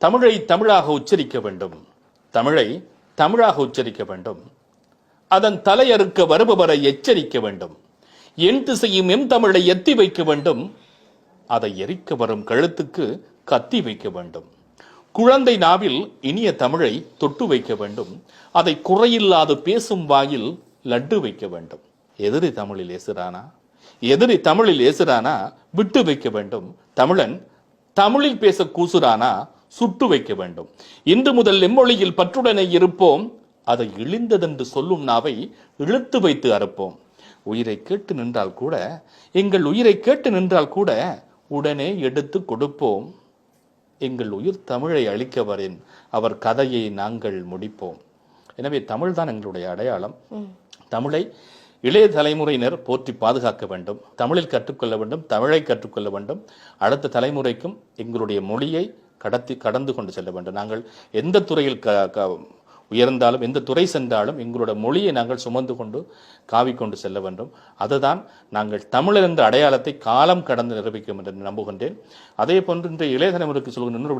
தமிழை தமிழாக உச்சரிக்க வேண்டும். தமிழை தமிழாக உச்சரிக்க வேண்டும். அதன் தலையறுக்க வருபவரை எச்சரிக்க வேண்டும். என் திசையும் எம் தமிழை எத்தி வைக்க வேண்டும். அதை எரிக்க வரும் கழுத்துக்கு கத்தி வைக்க வேண்டும். குழந்தை நாவில் இனிய தமிழை தொட்டு வைக்க வேண்டும். அதை குறையில்லாது பேசும் வாயில் லட்டு வைக்க வேண்டும். எதிரி தமிழில் ஏசுறானா? எதிரி தமிழில் ஏசுறானா? விட்டு வைக்க வேண்டும். தமிழன் தமிழில் பேச கூசுறானா? சுட்டு வைக்க வேண்டும். இன்று முதல் எம்மொழியில் பற்றுடனே இருப்போம். அதை இழிந்ததென்று சொல்லும் நாவை இழுத்து வைத்து அறுப்போம். உயிரை கேட்டு நின்றால் கூட எங்கள் உயிரை கேட்டு நின்றால் கூட உடனே எடுத்து கொடுப்போம். எங்கள் உயிர் தமிழை அழிக்க வரேன் அவர் கதையை நாங்கள் முடிப்போம். எனவே தமிழ் தான் எங்களுடைய அடையாளம். தமிழை இளைய தலைமுறையினர் போற்றி பாதுகாக்க வேண்டும். தமிழில் கற்றுக்கொள்ள வேண்டும் தமிழை கற்றுக்கொள்ள வேண்டும். அடுத்த தலைமுறைக்கும் எங்களுடைய மொழியை கடத்தி கடந்து கொண்டு செல்ல வேண்டும். நாங்கள் எந்த துறையில் க உயர்ந்தாலும் எந்த துறை சென்றாலும் எங்களோட மொழியை நாங்கள் சுமந்து கொண்டு காவிக்கொண்டு செல்ல வேண்டும். அதுதான் நாங்கள் தமிழர் என்ற அடையாளத்தை காலம் கடந்து நிரூபிக்கும் என்று நம்புகின்றேன். அதே போன்று இன்றைய இளைய தலைமுறைக்கு சொல்கின்ற